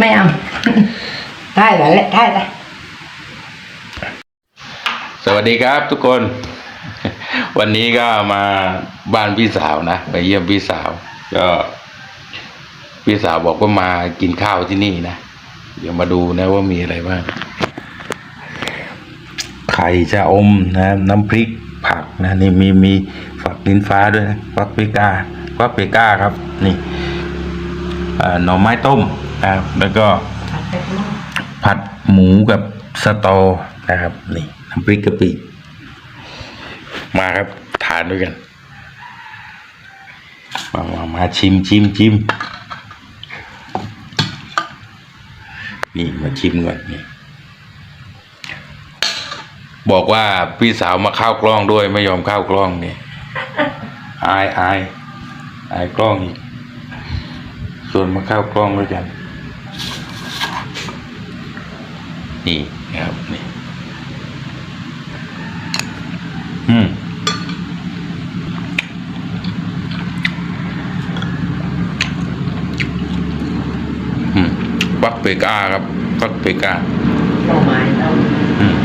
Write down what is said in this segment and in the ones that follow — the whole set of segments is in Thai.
ไม่เอาได้แล้วแหละได้แล้วสวัสดีครับทุกคน วันนี้ก็มาบ้านพี่สาวนะไปเยี่ยมพี่สาว ก็พี่สาวบอกว่ามากินข้าวที่นี่นะเดี๋ยวมาดูนะว่ามีอะไรบ้างไข่ชะอมนะน้ำพริกผักนะนี่มีมีฝักลิ้นฟ้าด้วยนะฟักเปกาฟักเปกาครับ นี่หน่อไม้ต้ม นะครับ แล้วก็ผัดหมูกับสตอนะครับนี่น้ำพริกกะปิมาครับทานด้วยกัน มามามาชิมชิมชิมนี่มาชิมก่อนนี่บอกว่าพี่สาวมาเข้ากล้องด้วยไม่ยอมเข้ากล้องนี่อายอายอายกล้องอีกส่วนมาเข้ากล้องด้วยกัน นี่นะครับนี่อืมอืมฟักเปกาครับฟักเปกาหน่อไม้เรา อืม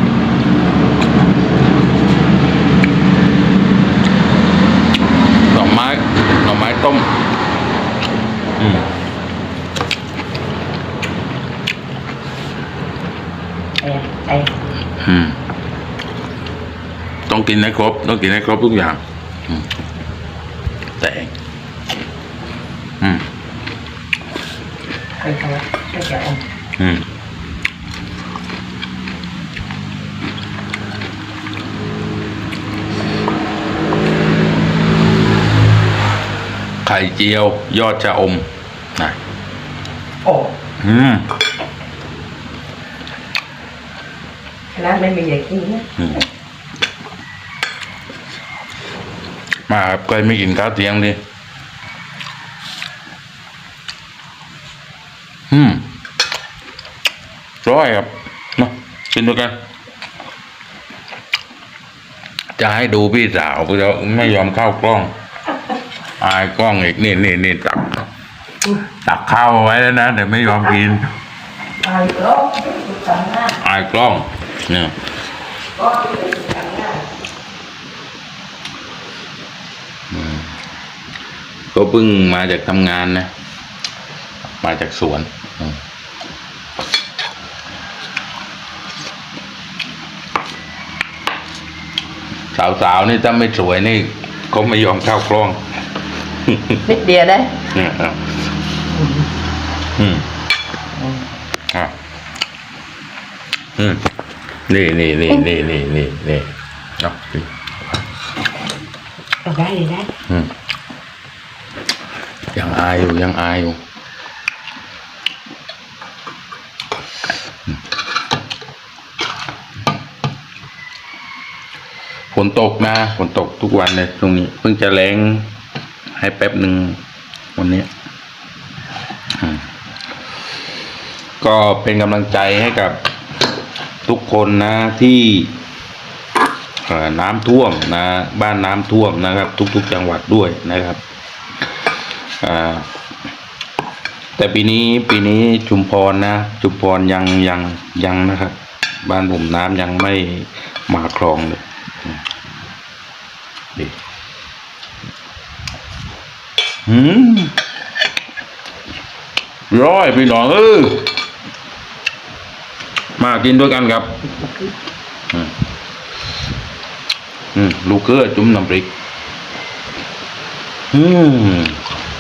หน่อไม้หน่อไม้ต้ม อืม ไอ้ไอ้อืม ต้องกินให้ครบ ต้องกินให้ครบทุกอย่าง อืม แต่งอืมไอ้เขาไอ้จะอมอืมไข่เจียวยอดชะอมนะโอ้อืม ร้านไม่มีอย่ากินนะอืมมาครับใครไม่กินข้าวเที่ยงดิอืมร้อยครับเนาะกินด้วยกัน จะให้ดูพี่สาวพี่สาวไม่ยอมเข้ากล้อง อายกล้องอีกนี่นี่นี่ตัก ตักข้าวเอาไว้แล้วนะแต่ไม่ยอมกินไอ้ก็ทำหน้าอายกล้องเนี่ยก็ทำหน้าก็เพิ่งมาจากทำงานนะ มาจากสวนอืมสาวๆนี่ถ้าไม่สวยนี่เขาไม่ยอมเข้ากล้องนิดเดียวได้เนี่ยอะอืมอะอืม นี่นี่นี่นี่นี่นี่นี่เอาสิก็ได้เลยได้อืมยังอายอยู่ยังอายอยู่ฝนตกนะฝนตกทุกวันเลยตรงนี้ เพิ่งจะแรงให้แป๊บหนึ่งวันนี้อืมก็เป็นกำลังใจให้กับ ทุกคนนะที่น้ำท่วมนะบ้านน้ำท่วมนะครับ ทุก ๆ จังหวัดด้วยนะครับแต่ปีนี้ปีนี้ชุมพรนะชุมพรยังยังยังนะครับ บ้านผมน้ำยังไม่มาคลองเลยดีอืมร้อยพี่น้องเออ มากินด้วยกันครับ อืมลูกเกลือจุ่มน้ำพริก อืม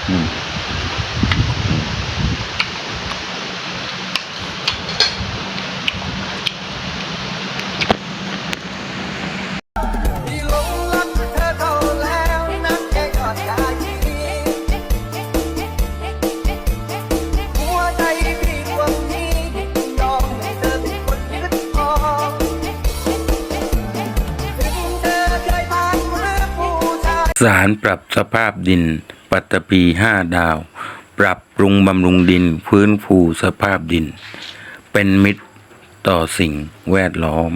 อืม สารปรับสภาพดิน ปัตตพีห้าดาว ปรับปรุงบำรุงดินฟื้นฟูสภาพดิน เป็นมิตรต่อสิ่งแวดล้อม